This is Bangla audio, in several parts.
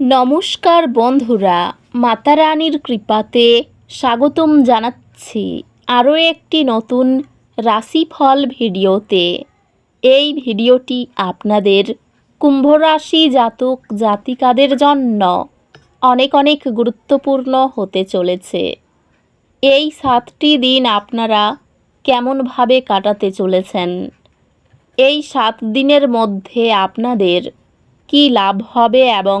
নমস্কার বন্ধুরা মাতা রানীর কৃপাতে স্বাগতম জানাচ্ছি আরও একটি নতুন রাশিফল ভিডিওতে। এই ভিডিওটি আপনাদের কুম্ভ রাশি জাতক জাতিকাদের জন্য অনেক অনেক গুরুত্বপূর্ণ হতে চলেছে। এই সাতটি দিন আপনারা কেমনভাবে কাটাতে চলেছেন? এই সাত দিনের মধ্যে আপনাদের কি লাভ হবে এবং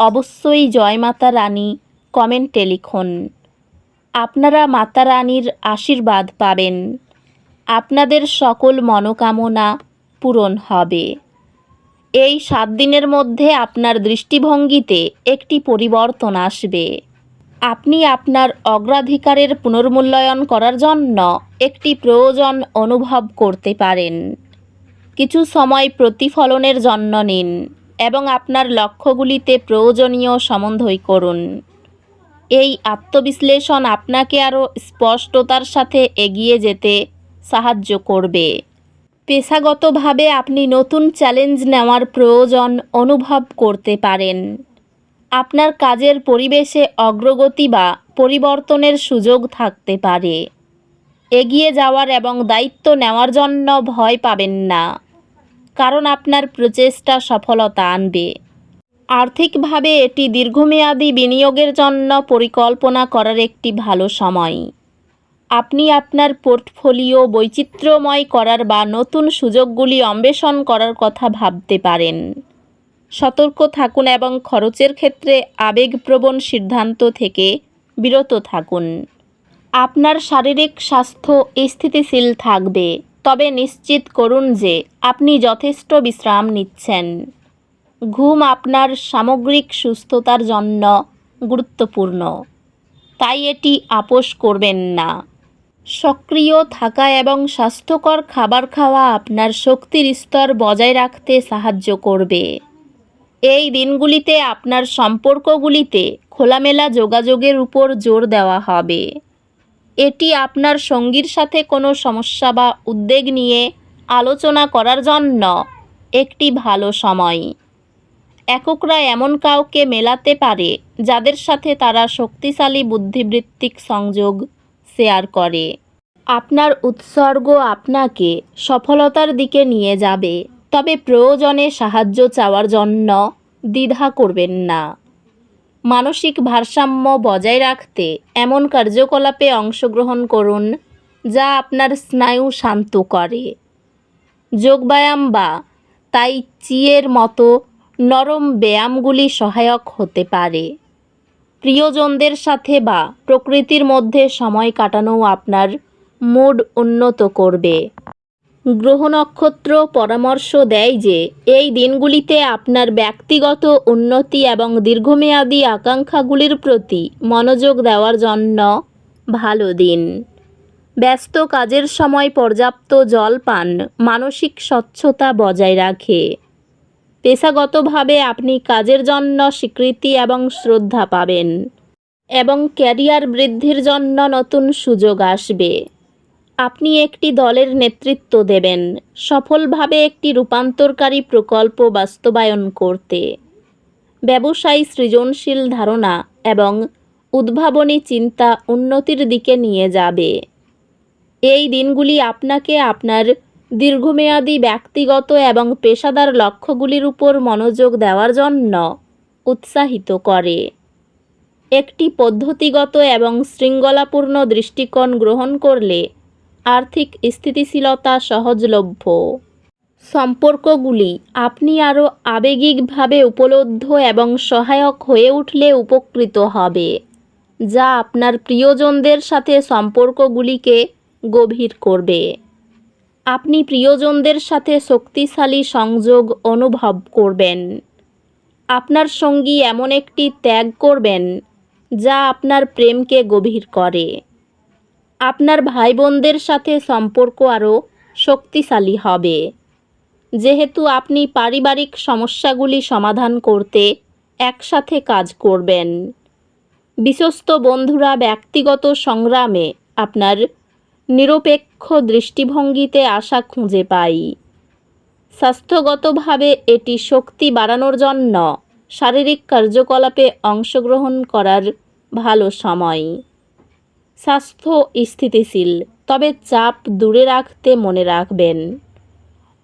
অবশ্যই জয় মাতা রানী, কমেন্টে লিখুন। আপনারা মাতা রানীর আশীর্বাদ পাবেন। আপনাদের সকল মনোকামনা পূরণ হবে। এই সাত দিনের মধ্যে আপনার দৃষ্টিভঙ্গিতে একটি পরিবর্তন আসবে। আপনি আপনার অগ্রাধিকারের পুনর্মূল্যায়ন করার জন্য একটি প্রয়োজন অনুভব করতে পারেন। কিছু সময় প্রতিফলনের জন্য নিন। এবং আপনার লক্ষ্যগুলিতে প্রয়োজনীয় সমন্বয় করুন। এই আত্মবিশ্লেষণ আপনাকে আরও স্পষ্টতার সাথে এগিয়ে যেতে সাহায্য করবে। পেশাগতভাবে আপনি নতুন চ্যালেঞ্জ নেওয়ার প্রয়োজন অনুভব করতে পারেন। আপনার কাজের পরিবেশে অগ্রগতি বা পরিবর্তনের সুযোগ থাকতে পারে। এগিয়ে যাওয়ার এবং দায়িত্ব নেওয়ার জন্য ভয় পাবেন না। কারণ আপনার প্রচেষ্টা সফলতা আনবে। আর্থিকভাবে এটি দীর্ঘমেয়াদী বিনিয়োগের জন্য পরিকল্পনা করার একটি ভালো সময়। আপনি আপনার পোর্টফোলিও বৈচিত্র্যময় করার বা নতুন সুযোগগুলি অন্বেষণ করার কথা ভাবতে পারেন। সতর্ক থাকুন এবং খরচের ক্ষেত্রে আবেগপ্রবণ সিদ্ধান্ত থেকে বিরত থাকুন। আপনার শারীরিক স্বাস্থ্য স্থিতিশীল থাকবে। তবে নিশ্চিত করুন যে আপনি যথেষ্ট বিশ্রাম নিচ্ছেন। ঘুম আপনার সামগ্রিক সুস্থতার জন্য গুরুত্বপূর্ণ। তাই এটি আপোষ করবেন না। সক্রিয় থাকা এবং স্বাস্থ্যকর খাবার খাওয়া আপনার শক্তির স্তর বজায় রাখতে সাহায্য করবে। এই দিনগুলিতে আপনার সম্পর্কগুলিতে খোলামেলা যোগাযোগের উপর জোর দেওয়া হবে। এটি আপনার সঙ্গীর সাথে কোনো সমস্যা বা উদ্বেগ নিয়ে আলোচনা করার জন্য একটি ভালো সময়। এককরা এমন কাউকে মেলাতে পারে যাদের সাথে তারা শক্তিশালী বুদ্ধিবৃত্তিক সংযোগ শেয়ার করে। আপনার উৎসর্গ আপনাকে সফলতার দিকে নিয়ে যাবে, তবে প্রয়োজনে সাহায্য চাওয়ার জন্য দ্বিধা করবেন না। মানসিক ভারসাম্য বজায় রাখতে এমন কার্যকলাপে অংশগ্রহণ করুন যা আপনার স্নায়ু শান্ত করে। যোগব্যায়াম বা তাই চিয়ের মতো নরম ব্যায়ামগুলি সহায়ক হতে পারে। প্রিয়জনদের সাথে বা প্রকৃতির মধ্যে সময় কাটানো আপনার মুড উন্নত করবে। গ্রহ নক্ষত্র পরামর্শ দেয় যে, এই দিনগুলিতে আপনার ব্যক্তিগত উন্নতি এবং দীর্ঘমেয়াদী আকাঙ্ক্ষাগুলির প্রতি মনোযোগ দেওয়ার জন্য ভালো দিন। ব্যস্ত কাজের সময় পর্যাপ্ত জল পান, মানসিক স্বচ্ছতা বজায় রাখে। পেশাগতভাবে আপনি কাজের জন্য স্বীকৃতি এবং শ্রদ্ধা পাবেন এবং ক্যারিয়ার বৃদ্ধির জন্য নতুন সুযোগ আসবে। আপনি একটি দলের নেতৃত্ব দেবেন। সফলভাবে একটি রূপান্তরকারী প্রকল্প বাস্তবায়ন করতে। ব্যবসায়ী সৃজনশীল ধারণা এবং উদ্ভাবনী চিন্তা উন্নতির দিকে নিয়ে যাবে। এই দিনগুলি আপনাকে আপনার দীর্ঘমেয়াদী ব্যক্তিগত এবং পেশাদার লক্ষ্যগুলির উপর মনোযোগ দেওয়ার জন্য উৎসাহিত করে। একটি পদ্ধতিগত এবং শৃঙ্খলাপূর্ণ দৃষ্টিকোণ গ্রহণ করলে আর্থিক স্থিতিশীলতা সহজলভ্য। সম্পর্কগুলি আপনি আরও আবেগিকভাবে উপলব্ধ এবং সহায়ক হয়ে উঠলে উপকৃত হবে, যা আপনার প্রিয়জনদের সাথে সম্পর্কগুলিকে গভীর করবে। আপনি প্রিয়জনদের সাথে শক্তিশালী সংযোগ অনুভব করবেন। আপনার সঙ্গী এমন একটি ত্যাগ করবেন, যা আপনার প্রেমকে গভীর করে। আপনার ভাই বোনদের সাথে সম্পর্ক আরও শক্তিশালী হবে। যেহেতু আপনি পারিবারিক সমস্যাগুলি সমাধান করতে একসাথে কাজ করবেন। বিশ্বস্ত বন্ধুরা ব্যক্তিগত সংগ্রামে আপনার নিরপেক্ষ দৃষ্টিভঙ্গিতে আশা খুঁজে পাই। স্বাস্থ্যগতভাবে এটি শক্তি বাড়ানোর জন্য শারীরিক কার্যকলাপে অংশগ্রহণ করার ভালো সময়। স্বাস্থ্য স্থিতিশীল, তবে চাপ দূরে রাখতে মনে রাখবেন।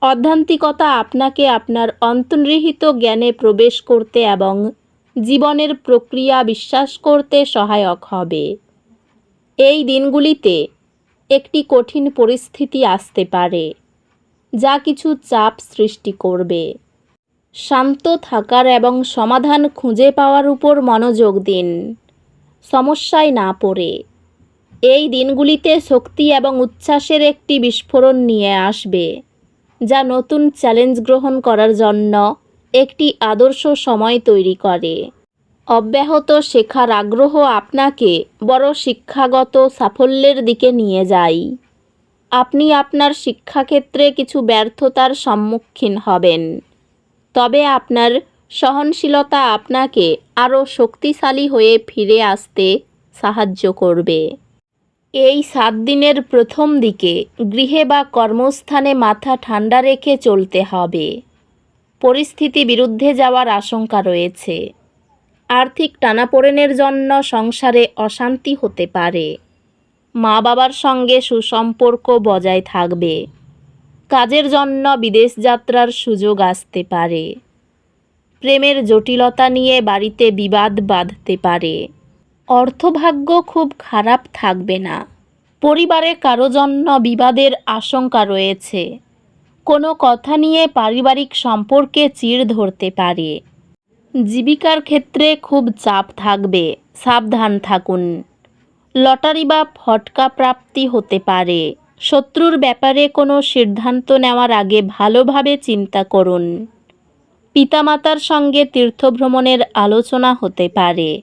অধ্যান্তিকতা আপনাকে আপনার অন্তর্নিহিত জ্ঞানে প্রবেশ করতে এবং জীবনের প্রক্রিয়া বিশ্বাস করতে সহায়ক হবে। এই দিনগুলিতে একটি কঠিন পরিস্থিতি আসতে পারে, যা কিছু চাপ সৃষ্টি করবে। শান্ত থাকার এবং সমাধান খুঁজে পাওয়ার উপর মনোযোগ দিন। সমস্যায় না পড়ে। এই দিনগুলিতে শক্তি এবং উচ্ছ্বাসের একটি বিস্ফোরণ নিয়ে আসবে, যা নতুন চ্যালেঞ্জ গ্রহণ করার জন্য একটি আদর্শ সময় তৈরি করে। অব্যাহত শেখার আগ্রহ আপনাকে বড় শিক্ষাগত সাফল্যের দিকে নিয়ে যায়। আপনি আপনার শিক্ষাক্ষেত্রে কিছু ব্যর্থতার সম্মুখীন হবেন, তবে আপনার সহনশীলতা আপনাকে আরও শক্তিশালী হয়ে ফিরে আসতে সাহায্য করবে। এই সাত দিনের প্রথম দিকে গৃহে বা কর্মস্থানে মাথা ঠান্ডা রেখে চলতে হবে। পরিস্থিতি বিরুদ্ধে যাওয়ার আশঙ্কা রয়েছে। আর্থিক টানাপোড়েনের জন্য সংসারে অশান্তি হতে পারে। মা বাবার সঙ্গে সুসম্পর্ক বজায় থাকবে। কাজের জন্য বিদেশ যাত্রার সুযোগ আসতে পারে। প্রেমের জটিলতা নিয়ে বাড়িতে বিবাদ বাঁধতে পারে। অর্থভাগ্য খুব খারাপ থাকবে না। পরিবারে কারও জন্য বিবাদের আশঙ্কা রয়েছে। কোনো কথা নিয়ে পারিবারিক সম্পর্কে চির ধরতে পারে। জীবিকার ক্ষেত্রে খুব চাপ থাকবে, সাবধান থাকুন। লটারি বা ফটকা প্রাপ্তি হতে পারে। শত্রুর ব্যাপারে কোনো সিদ্ধান্ত নেওয়ার আগে ভালোভাবে চিন্তা করুন। পিতামাতার সঙ্গে তীর্থভ্রমণের আলোচনা হতে পারে।